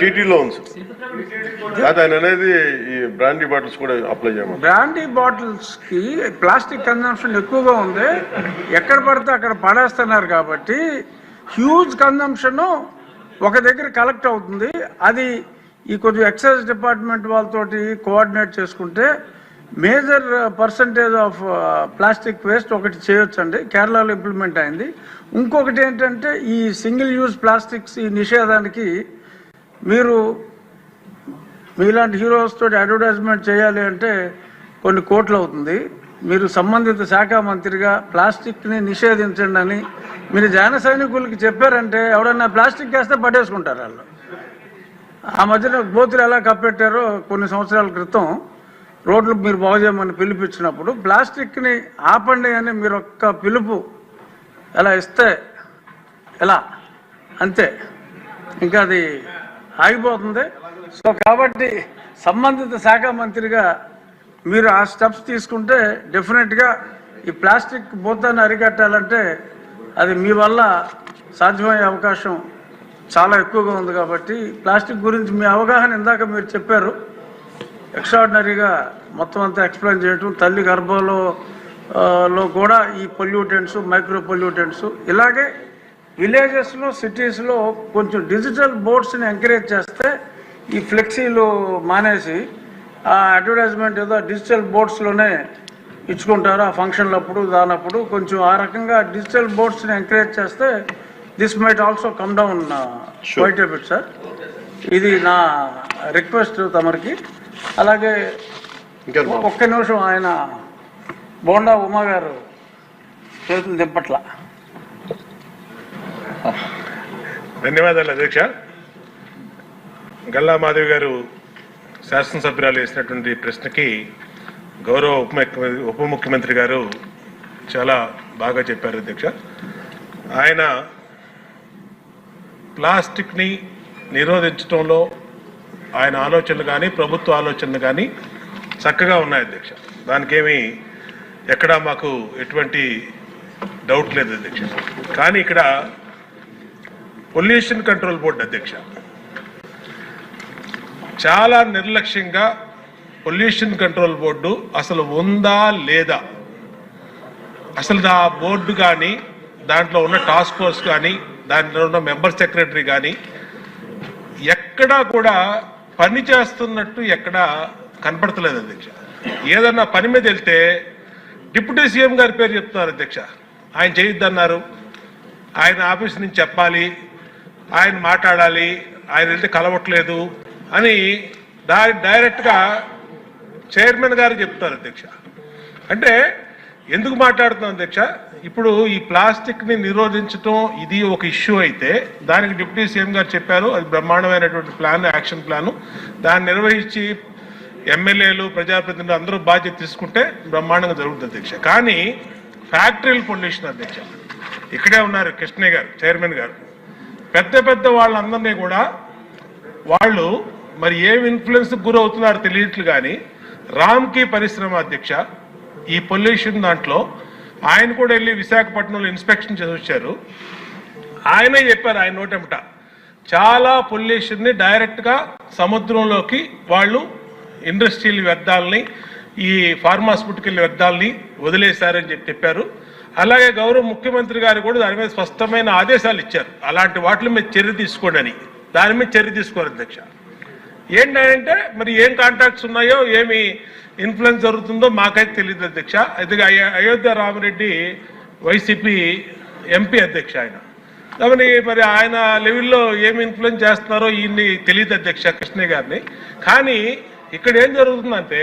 TT లోన్స్. కాదు ఆయన అనేది ఈ బ్రాండీ బాటిల్స్ కూడా అప్లై చేయమని. బ్రాండీ బాటిల్స్కి ప్లాస్టిక్ కన్జంప్షన్ ఎక్కువగా ఉంది. ఎక్కడ పడితే అక్కడ పడేస్తున్నారు కాబట్టి హ్యూజ్ కన్జంప్షన్ ఒక దగ్గర కలెక్ట్ అవుతుంది. అది ఈ కొంచెం ఎక్సైజ్ డిపార్ట్మెంట్ వాళ్ళతోటి కోఆర్డినేట్ చేసుకుంటే major percentage of plastic waste ఒకటి చేయొచ్చండి. కేరళలో ఇంప్లిమెంట్ అయింది. ఇంకొకటి ఏంటంటే ఈ సింగిల్ యూజ్ ప్లాస్టిక్స్ ఈ నిషేధానికి మీరు మీలాంటి హీరోస్ తోటి అడ్వర్టైజ్మెంట్ చేయాలి అంటే కొన్ని కోట్లు అవుతుంది. మీరు సంబంధిత శాఖ మంత్రిగా ప్లాస్టిక్ని నిషేధించండి అని మీరు జన సైనికులకి చెప్పారంటే ఎవడన్నా ప్లాస్టిక్ వేస్తే పట్టేసుకుంటారు వాళ్ళు. ఆ మధ్యన గోతులు ఎలా కప్పెట్టారో కొన్ని సంవత్సరాల క్రితం రోడ్లు మీరు బాగు చేయమని పిలిపించినప్పుడు ప్లాస్టిక్ని ఆపండి అని మీరు ఒక్క పిలుపు ఎలా ఇస్తే ఎలా? అంతే. ఇంకా అది ఆగిపోతుంది. సో కాబట్టి సంబంధిత శాఖ మంత్రిగా మీరు ఆ స్టెప్స్ తీసుకుంటే డెఫినెట్గా ఈ ప్లాస్టిక్ బూతాన్ని అరికట్టాలంటే అది మీ వల్ల సాధ్యమయ్యే అవకాశం చాలా ఎక్కువగా ఉంది కాబట్టి ప్లాస్టిక్ గురించి మీ అవగాహన ఇందాక మీరు చెప్పారు. ఎక్స్ట్రాడినరీగా మొత్తం అంతా ఎక్స్ప్లెయిన్ చేయటం తల్లి గర్భంలో లో కూడా ఈ పొల్యూటెంట్స్ మైక్రో పొల్యూటెంట్స్ ఇలాగే విలేజెస్లో సిటీస్లో కొంచెం డిజిటల్ బోర్డ్స్ని ఎంకరేజ్ చేస్తే ఈ ఫ్లెక్సీలు మానేసి ఆ అడ్వర్టైజ్మెంట్ ఏదో డిజిటల్ బోర్డ్స్లోనే ఇచ్చుకుంటారు ఆ ఫంక్షన్లప్పుడు దానప్పుడు. కొంచెం ఆ రకంగా డిజిటల్ బోర్డ్స్ని ఎంకరేజ్ చేస్తే this might also come down quite bit sir. ఇది నా రిక్వెస్ట్ తమరికి. అలాగే ఒక్క నిమిషం ఆయన బోండా ఉమా గారు చేతులు దింపట్ల. ధన్యవాదాలు అధ్యక్ష. గల్లా మాధవి గారు శాసనసభ్యురాలు వేసినటువంటి ప్రశ్నకి గౌరవ ఉప ముఖ్య- ఉప ముఖ్యమంత్రి గారు చాలా బాగా చెప్పారు అధ్యక్ష. ఆయన ప్లాస్టిక్ని నిరోధించడంలో ఆయన ఆలోచనలు కానీ ప్రభుత్వ ఆలోచనలు కానీ చక్కగా ఉన్నాయి అధ్యక్ష. దానికేమీ ఎక్కడా మాకు ఎటువంటి డౌట్ లేదు అధ్యక్ష. కానీ ఇక్కడ పొల్యూషన్ కంట్రోల్ బోర్డు అధ్యక్ష. చాలా నిర్లక్ష్యంగా పొల్యూషన్ కంట్రోల్ బోర్డు అసలు ఉందా లేదా? అసలు ఆ బోర్డు కానీ దాంట్లో ఉన్న టాస్క్ ఫోర్స్ కానీ దాంట్లో ఉన్న మెంబర్ సెక్రటరీ కానీ ఎక్కడా కూడా పని చేస్తున్నట్టు ఎక్కడా కనపడతలేదు అధ్యక్ష. ఏదన్నా పని మీద వెళ్తే డిప్యూటీ సీఎం గారి పేరు చెప్తున్నారు అధ్యక్ష. ఆయన చేయొద్దన్నారు. ఆయన ఆఫీస్ నుంచి చెప్పాలి. ఆయన మాట్లాడాలి ఆయన వెళ్తే కలవట్లేదు అని డై డైరెక్ట్గా చైర్మన్ గారు చెప్తారు అధ్యక్ష. అంటే ఎందుకు మాట్లాడుతున్నాం అధ్యక్ష? ఇప్పుడు ఈ ప్లాస్టిక్ని నిరోధించడం ఇది ఒక ఇష్యూ అయితే దానికి డిప్యూటీ సీఎం గారు చెప్పారు అది బ్రహ్మాండమైనటువంటి ప్లాన్ యాక్షన్ ప్లాను. దాన్ని నిర్వహించి ఎమ్మెల్యేలు ప్రజాప్రతినిధులు అందరూ బాధ్యత తీసుకుంటే బ్రహ్మాండంగా జరుగుతుంది అధ్యక్ష. కానీ ఫ్యాక్టరీల పొల్యూషన్ అధ్యక్ష. ఇక్కడే ఉన్నారు కృష్ణయ్య గారు చైర్మన్ గారు. పెద్ద పెద్ద వాళ్ళందరినీ కూడా వాళ్ళు మరి ఏం ఇన్ఫ్లుయెన్స్ గురవుతున్నారు తెలియట్లు కానీ రామ్కి పరిశ్రమ అధ్యక్ష ఈ పొల్యూషన్ దాంట్లో ఆయన కూడా వెళ్ళి విశాఖపట్నంలో ఇన్స్పెక్షన్ చేసి వచ్చారు. ఆయనే చెప్పారు ఆయన నోటెమట చాలా పొల్యూషన్ని డైరెక్ట్గా సముద్రంలోకి వాళ్ళు ఇండస్ట్రియల్ వ్యర్థాలని ఈ ఫార్మాస్యూటికల్ వ్యర్థాలని వదిలేశారని చెప్పి చెప్పారు. అలాగే గౌరవ ముఖ్యమంత్రి గారు కూడా దాని మీద స్పష్టమైన ఆదేశాలు ఇచ్చారు. అలాంటి వాటి మీద చర్య తీసుకోండి అని. దాని మీద చర్య తీసుకోరు అధ్యక్ష. ఏంటంటే మరి ఏం కాంటాక్ట్స్ ఉన్నాయో ఏమి ఇన్ఫ్లుయెన్స్ జరుగుతుందో మాకైతే తెలియదు అధ్యక్ష. అయితే అయోధ్య రామిరెడ్డి వైసీపీ ఎంపీ అధ్యక్ష ఆయన. కాబట్టి మరి ఆయన లెవెల్లో ఏమి ఇన్ఫ్లుయెన్స్ చేస్తున్నారో ఈయన్ని తెలియదు అధ్యక్ష కృష్ణయ్య గారిని. కానీ ఇక్కడ ఏం జరుగుతుందంటే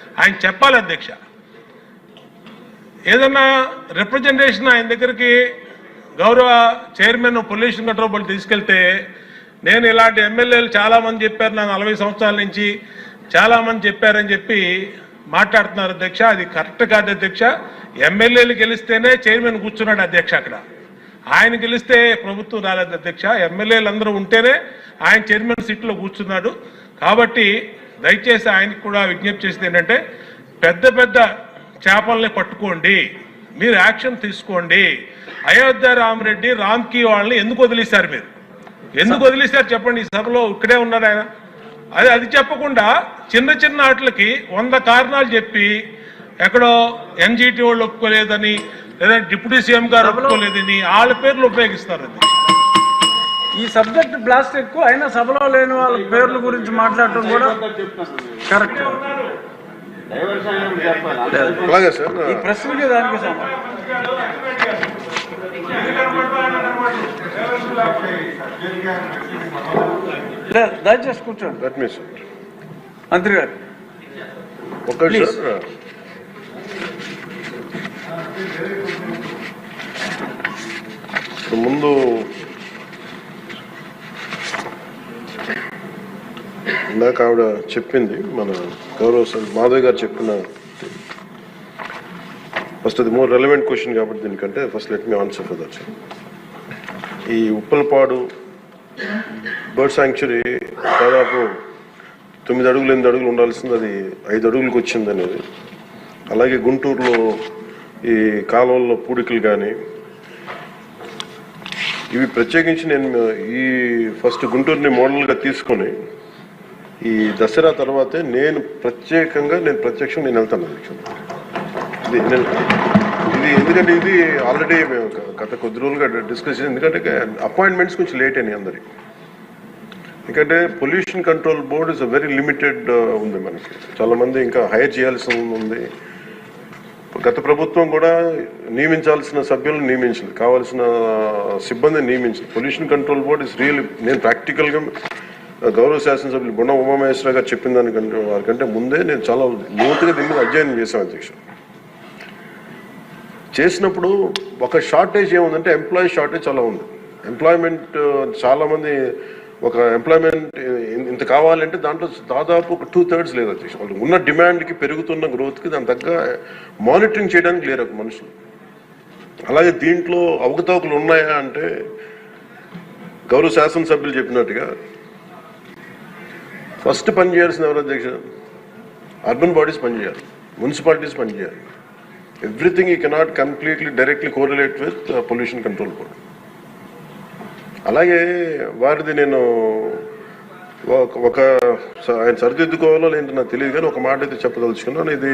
ఆయన చెప్పాలి అధ్యక్ష. ఏదన్నా రిప్రజెంటేషన్ ఆయన దగ్గరికి గౌరవ చైర్మన్ పొల్యూషన్ కంట్రోల్ బోర్డు తీసుకెళ్తే నేను ఇలాంటి ఎమ్మెల్యేలు చాలామంది చెప్పారు నాకు నలభై సంవత్సరాల నుంచి చాలామంది చెప్పారని చెప్పి మాట్లాడుతున్నారు అధ్యక్ష. అది కరెక్ట్ కాదు అధ్యక్ష. ఎమ్మెల్యేలు గెలిస్తేనే చైర్మన్ కూర్చున్నాడు అధ్యక్ష అక్కడ. ఆయన గెలిస్తే ప్రభుత్వం రాలేదు అధ్యక్ష. ఎమ్మెల్యేలు అందరూ ఉంటేనే ఆయన చైర్మన్ సీట్లో కూర్చున్నాడు. కాబట్టి దయచేసి ఆయనకు కూడా విజ్ఞప్తి చేసింది ఏంటంటే పెద్ద పెద్ద చేపల్ని పట్టుకోండి మీరు యాక్షన్ తీసుకోండి. అయోధ్య రామరెడ్డి రామ్కి వాళ్ళని ఎందుకు వదిలేశారు మీరు? ఎందుకు వదిలేశారు చెప్పండి ఈ సభలో ఇక్కడే ఉన్నారు ఆయన. అది అది చెప్పకుండా చిన్న చిన్న ఆటలకి వంద కారణాలు చెప్పి ఎక్కడో ఎన్జిటి వాళ్ళు ఒప్పుకోలేదని లేదా డిప్యూటీ సీఎం గారు ఒప్పుకోలేదని వాళ్ళ పేర్లు ఉపయోగిస్తారు అది. ఈ సబ్జెక్ట్ ప్లాస్టిక్ అయినా సభలో లేని వాళ్ళ పేర్ల గురించి మాట్లాడటం కూడా కరెక్ట్. ఈ ప్రశ్నకి దానికి దయచేసి కూర్చోండి. మంత్రి గారు. ముందు ఇందాక ఆవిడ చెప్పింది మన గౌరవ సార్ మాధవ్ గారు చెప్పిన ఫస్ట్ అది మోర్ రెలవెంట్ క్వశ్చన్ కాబట్టి దీనికంటే first let me answer for that ఈ ఉప్పలపాడు బర్డ్ శాంక్చురీ దాదాపు తొమ్మిది అడుగులు ఎనిమిది అడుగులు ఉండాల్సింది అది ఐదు అడుగులకు వచ్చింది అనేది. అలాగే గుంటూరులో ఈ కాలువల్లో పూడికలు కానీ ఇవి ప్రత్యేకించి నేను ఈ ఫస్ట్ గుంటూరుని మోడల్గా తీసుకొని ఈ దసరా తర్వాతే నేను ప్రత్యేకంగా నేను ప్రత్యక్షం నేను వెళ్తాను ఇది ఇది ఎందుకంటే ఇది ఆల్రెడీ మేము గత కొద్ది రోజులుగా డిస్కస్ ఎందుకంటే అపాయింట్మెంట్స్ కొంచెం లేట్ అయినాయి అందరికి. ఎందుకంటే pollution control board is very limited ఉంది మనకి. చాలామంది ఇంకా హైర్ చేయాల్సి ఉంది. గత ప్రభుత్వం కూడా నియమించాల్సిన సభ్యులను నియమించింది. కావాల్సిన సిబ్బందిని నియమించింది. Pollution control board is real నేను ప్రాక్టికల్గా గౌరవ శాసనసభ్యులు గుణ ఉమామహేశ్వర గారు చెప్పిన దానికంటే వారికంటే ముందే నేను చాలా లోతుగా దీని మీద అధ్యయనం చేశాను అధ్యక్షుడు. చేసినప్పుడు ఒక షార్టేజ్ ఏముందంటే ఎంప్లాయీ షార్టేజ్ చాలా ఉంది. ఎంప్లాయ్మెంట్ uh, చాలామంది ఒక ఎంప్లాయ్మెంట్ uh, ఇంత కావాలంటే దాంట్లో దాదాపు ఒక టూ థర్డ్స్ లేదు అధ్యక్ష వాళ్ళు ఉన్న డిమాండ్కి పెరుగుతున్న గ్రోత్కి దాని తగ్గ మానిటరింగ్ చేయడానికి లేరు ఒక మనుషులు. అలాగే దీంట్లో అవకతవకలు ఉన్నాయా అంటే గౌరవ శాసనసభ్యులు చెప్పినట్టుగా ఫస్ట్ పని చేయాల్సిన ఎవరు అధ్యక్ష? అర్బన్ బాడీస్ పనిచేయాలి మున్సిపాలిటీస్ పనిచేయాలి. ఎవ్రీథింగ్ ఈ cannot completely directly correlate with pollution control board అలాగే వారిది నేను ఒక ఒక స- ఆయన సరిదిద్దుకోవాలో లేదంటే నాకు తెలియదు కానీ ఒక మాట అయితే చెప్పదలుచుకున్నాను. ఇది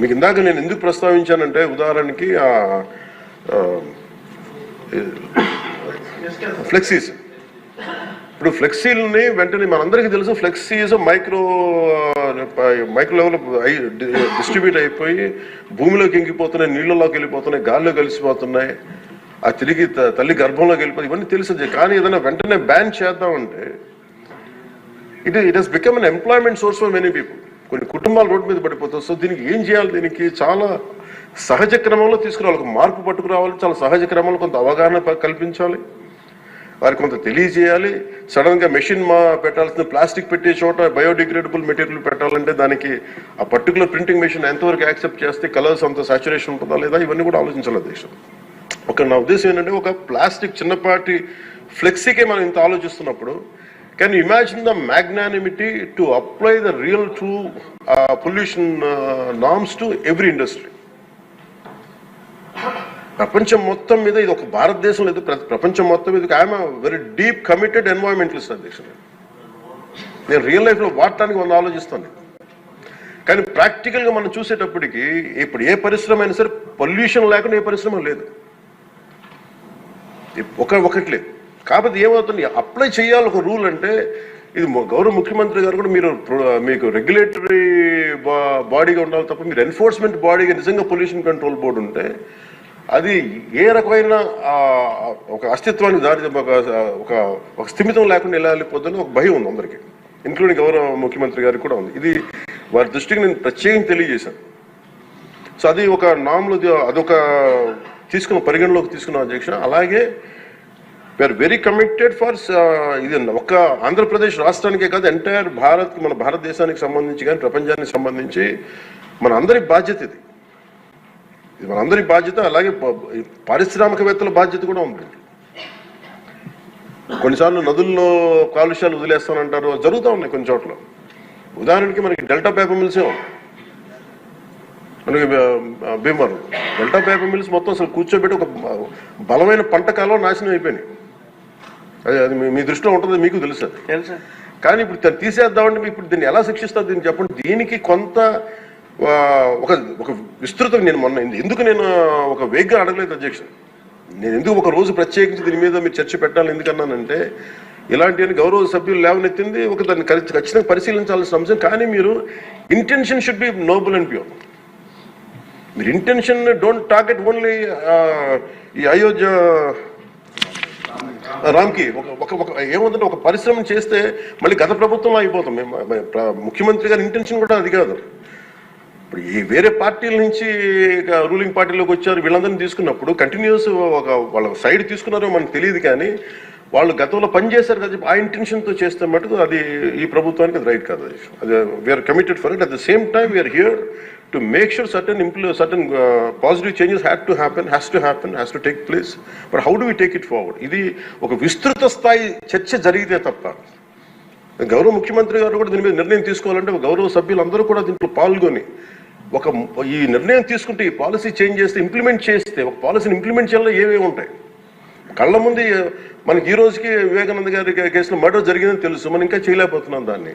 మీకు ఇందాక నేను ఎందుకు ప్రస్తావించానంటే ఉదాహరణకి ఆ ఫ్లెక్సీస్. ఇప్పుడు ఫ్లెక్సీలని వెంటనే మనందరికీ తెలుసు flexes micro micro level distribute అయిపోయి భూమిలోకి ఇంకిపోతున్నాయి నీళ్ళలోకి వెళ్ళిపోతున్నాయి గాల్లో కలిసిపోతున్నాయి ఆ తిరిగి తల్లి గర్భంలోకి వెళ్ళిపోతుంది ఇవన్నీ తెలుసు కానీ ఏదైనా వెంటనే బ్యాన్ చేద్దామంటే it it has become an employment source for many people కొన్ని కుటుంబాలు రోడ్డు మీద పడిపోతాయి సో దీనికి ఏం చేయాలి? దీనికి చాలా సహజ క్రమంలో తీసుకురావాలి. ఒక మార్పు పట్టుకురావాలి. చాలా సహజ క్రమంలో కొంత అవగాహన కల్పించాలి. వారికి కొంత తెలియజేయాలి. సడన్గా మెషిన్ మా పెట్టాల్సిన ప్లాస్టిక్ పెట్టే చోట బయోడిగ్రేడబుల్ మెటీరియల్ పెట్టాలంటే దానికి ఆ పర్టికులర్ ప్రింటింగ్ మెషిన్ ఎంతవరకు యాక్సెప్ట్ చేస్తే కలర్స్ అంత సాచురేషన్ ఉంటుందా లేదా? ఇవన్నీ కూడా ఆలోచించాలి దేశం. ఒక నా ఉద్దేశం ఏంటంటే ఒక ప్లాస్టిక్ చిన్నపాటి ఫ్లెక్సీకే మనం ఇంత ఆలోచిస్తున్నప్పుడు can imagine the magnanimity to apply the real true pollution norms to every industry ప్రపంచం మొత్తం మీద ఇది ఒక భారతదేశం లేదు. ప్రపంచం మొత్తం మీద I'm very deep committed environmentalist అధ్యక్షుడు నేను. రియల్ లైఫ్లో వాడటానికి వంద ఆలోచిస్తాను. కానీ ప్రాక్టికల్గా మనం చూసేటప్పటికి ఇప్పుడు ఏ పరిశ్రమ అయినా సరే పొల్యూషన్ లేకుండా ఏ పరిశ్రమ లేదు. ఒక ఒకటి లేదు. కాకపోతే ఏమవుతుంది? అప్లై చేయాలి ఒక రూల్ అంటే ఇది గౌరవ ముఖ్యమంత్రి గారు కూడా మీరు మీకు రెగ్యులేటరీ బాడీగా ఉండాలి తప్ప మీరు ఎన్ఫోర్స్మెంట్ బాడీగా నిజంగా పొల్యూషన్ కంట్రోల్ బోర్డు ఉంటే అది ఏ రకమైన ఒక అస్తిత్వానికి దారి ఒక ఒక స్థిమితం లేకుండా ఎలా వెళ్ళిపోతుందని ఒక భయం ఉంది అందరికీ ఇంక్లూడింగ్ గౌరవ ముఖ్యమంత్రి గారికి కూడా ఉంది. ఇది వారి దృష్టికి నేను ప్రత్యేకంగా తెలియజేశాను. సో అది ఒక నామ్లో అదొక తీసుకున్న పరిగణలోకి తీసుకున్న అధ్యక్ష అలాగే వీఆర్ వెరీ కమిటెడ్ ఫర్ ఇది ఒక్క ఆంధ్రప్రదేశ్ రాష్ట్రానికే కాదు ఎంటైర్ భారత్ మన భారతదేశానికి సంబంధించి కానీ ప్రపంచానికి సంబంధించి మన అందరి బాధ్యత ఇది. ఇది మన అందరి బాధ్యత అలాగే పారిశ్రామికవేత్తల బాధ్యత కూడా ఉంది. కొన్నిసార్లు నదుల్లో కాలుష్యాలు వదిలేస్తానంటారు జరుగుతూ ఉన్నాయి కొన్ని చోట్ల. ఉదాహరణకి మనకి డెల్టా పేపర్ మిల్సే ఉంది. మనకి భీమవరం. డెల్టా పేపర్ మిల్స్ మొత్తం అసలు కూర్చోబెట్టి ఒక బలమైన పంట కాలం నాశనం అయిపోయినాయి. అది అది మీ- దృష్టిలో ఉంటుంది మీకు తెలుసు కానీ ఇప్పుడు తీసేద్దామంటే ఇప్పుడు దీన్ని ఎలా శిక్షిస్తారు దీన్ని చెప్పండి. దీనికి కొంత ఒక ఒక విస్తృతం నేను మొన్న ఎందుకు నేను ఒక వేగ్గా అడగలేదు అధ్యక్ష? నేను ఎందుకు ఒక రోజు ప్రత్యేకించి దీని మీద మీరు చర్చ పెట్టాలి ఎందుకన్నానంటే ఇలాంటి గౌరవ సభ్యులు లేవనెత్తింది ఒక దాన్ని ఖచ్చి- ఖచ్చితంగా పరిశీలించాల్సిన అంశం. కానీ మీరు intention should be noble and pure మీరు ఇంటెన్షన్ డోంట్ టార్గెట్ ఓన్లీ ఈ అయోధ్య రామ్కి ఒక ఒక ఒక ఏముందంటే ఒక పరిశ్రమ చేస్తే మళ్ళీ గత ప్రభుత్వం అయిపోతాం. మేము ముఖ్యమంత్రి గారి ఇంటెన్షన్ కూడా అది కాదు. ఇప్పుడు ఈ వేరే పార్టీల నుంచి రూలింగ్ పార్టీలోకి వచ్చారు వీళ్ళందరినీ తీసుకున్నప్పుడు కంటిన్యూస్ ఒక వాళ్ళ సైడ్ తీసుకున్నారో మనకు తెలియదు కానీ వాళ్ళు గతంలో పనిచేశారు కదా ఆ ఇంటెన్షన్తో చేస్తే మటుకు అది ఈ ప్రభుత్వానికి అది రైట్ కాదు. అది we are committed for it at the same time we are here to make sure certain improve certain positive changes had to happen has to happen has to take place but how do we take it forward ఇది ఒక విస్తృత స్థాయి చర్చ జరిగితే తప్ప. గౌరవ ముఖ్యమంత్రి గారు కూడా దీని మీద నిర్ణయం తీసుకోవాలంటే గౌరవ సభ్యులందరూ కూడా దీంట్లో పాల్గొని ఒక ఈ నిర్ణయం తీసుకుంటే ఈ పాలసీ చేంజ్ చేస్తే ఇంప్లిమెంట్ చేస్తే ఒక పాలసీని ఇంప్లిమెంట్ చేయాలో ఏవేవి ఉంటాయి? కళ్ళ ముందు మనకి ఈ రోజుకి వివేకానంద గారి కేసులో మర్డర్ జరిగిందని తెలుసు. మనం ఇంకా చేయలేకపోతున్నాం దాన్ని.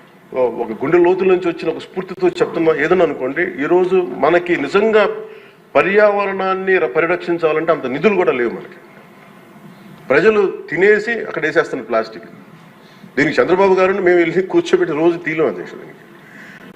ఒక గుండె లోతుల నుంచి వచ్చిన ఒక స్ఫూర్తితో చెప్తున్నా ఏదైనా అనుకోండి ఈరోజు మనకి నిజంగా పర్యావరణాన్ని పరిరక్షించాలంటే అంత నిధులు కూడా లేవు మనకి. ప్రజలు తినేసి అక్కడ వేసేస్తున్నారు ప్లాస్టిక్. దీనికి చంద్రబాబు గారిని మేము వెళ్ళి కూర్చోబెట్టి రోజు తీలం అధ్యక్షుడు దీనికి.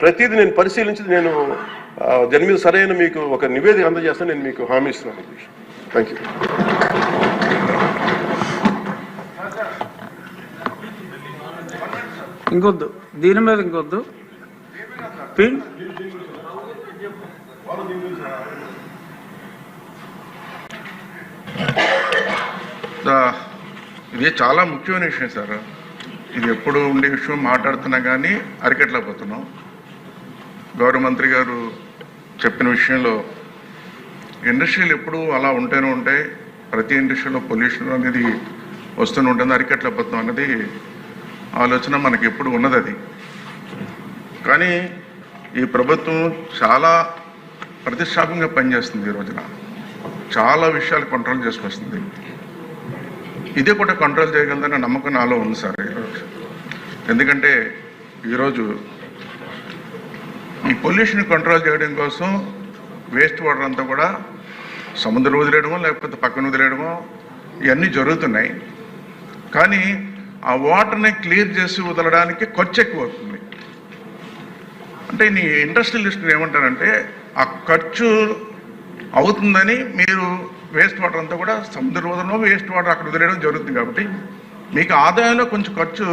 ప్రతిదీ నేను పరిశీలించి నేను దాని మీద సరైన మీకు ఒక నివేదిక అందజేస్తాను నేను మీకు హామీ ఇస్తున్నాను థ్యాంక్ యూ ఇంకొద్దు. దీని మీద ఇంకొద్దు. ఇది చాలా ముఖ్యమైన విషయం సార్. ఇది ఎప్పుడు ఉండే విషయం మాట్లాడుతున్నా కానీ అరికెట్లేకపోతున్నాం గౌరవ మంత్రి గారు చెప్పిన విషయంలో ఇండస్ట్రీలు ఎప్పుడు అలా ఉంటూనే ఉంటాయి. ప్రతి ఇండస్ట్రీలో పొల్యూషన్ అనేది వస్తూనే ఉంటుంది. అరికట్లబద్ధం అనేది ఆలోచన మనకి ఎప్పుడు ఉన్నది అది. కానీ ఈ ప్రభుత్వం చాలా ప్రతిష్టాపంగా పనిచేస్తుంది ఈ రోజున. చాలా విషయాలు కంట్రోల్ చేసుకొస్తుంది ఇది కూడా కంట్రోల్ చేయగలదన్న నమ్మకం నాలో ఉంది సార్. ఈరోజు ఎందుకంటే ఈరోజు ఈ పొల్యూషన్ కంట్రోల్ చేయడం కోసం వేస్ట్ వాటర్ అంతా కూడా సముద్రం వదిలేయడమో లేకపోతే పక్కన వదిలేయడమో ఇవన్నీ జరుగుతున్నాయి. కానీ ఆ వాటర్ని క్లియర్ చేసి వదలడానికి ఖర్చు ఎక్కువ అవుతుంది. అంటే నీ ఇండస్ట్రియలిస్ట్ ఏమంటారంటే ఆ ఖర్చు అవుతుందని మీరు వేస్ట్ వాటర్ అంతా కూడా సముద్ర వదలడం వేస్ట్ వాటర్ అక్కడ వదిలేయడం జరుగుతుంది కాబట్టి మీకు ఆదాయంలో కొంచెం ఖర్చు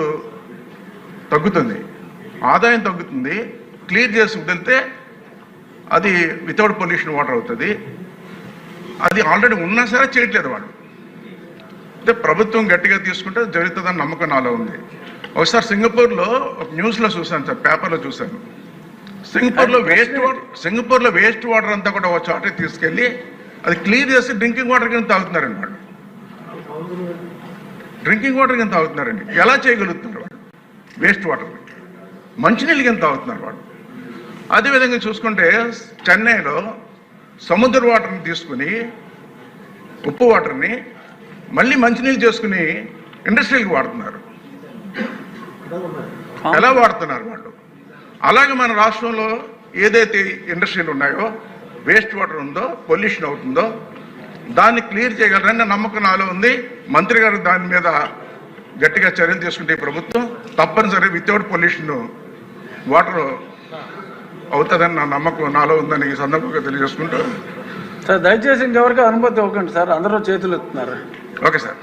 తగ్గుతుంది. ఆదాయం తగ్గుతుంది. క్లియర్ చేసి వదిలితే అది వితౌట్ పొల్యూషన్ వాటర్ అవుతుంది. అది ఆల్రెడీ ఉన్నా సరే చేయట్లేదు వాళ్ళు అంటే ప్రభుత్వం గట్టిగా తీసుకుంటే జరుగుతుందని నమ్మకం నాలో ఉంది. ఒకసారి సింగపూర్లో ఒక న్యూస్లో చూశాను సార్ పేపర్లో చూశాను. సింగపూర్లో వేస్ట్ వాటర్ సింగపూర్లో వేస్ట్ వాటర్ అంతా కూడా ఒక చోట తీసుకెళ్ళి అది క్లియర్ చేసి డ్రింకింగ్ వాటర్ కింద తాగుతున్నారండి వాళ్ళు డ్రింకింగ్ వాటర్ కింద తాగుతున్నారండి. ఎలా చేయగలుగుతున్నారు వాళ్ళు వేస్ట్ వాటర్ మంచినీళ్ళు కింద తాగుతున్నారు వాళ్ళు అదేవిధంగా చూసుకుంటే చెన్నైలో సముద్ర వాటర్ని తీసుకుని ఉప్పు వాటర్ని మళ్ళీ మంచినీళ్ళు చేసుకుని ఇండస్ట్రీలకు వాడుతున్నారు. ఎలా వాడుతున్నారు వాళ్ళు? అలాగే మన రాష్ట్రంలో ఏదైతే ఇండస్ట్రీలు ఉన్నాయో వేస్ట్ వాటర్ ఉందో పొల్యూషన్ అవుతుందో దాన్ని క్లియర్ చేయగలరని నమ్మకం నాలో ఉంది. మంత్రి గారు దాని మీద గట్టిగా చర్యలు తీసుకుంటే ప్రభుత్వం తప్పనిసరి వితౌట్ పొల్యూషన్ వాటర్ అవుతుందని నా నమ్మకం నాలో ఉందని ఈ సందర్భంగా తెలియజేసుకుంటూ. సార్ దయచేసి ఇంకెవరికి అనుమతి ఇవ్వకండి సార్. అందరూ చేతులు ఎత్తున్నారు ఓకే సార్?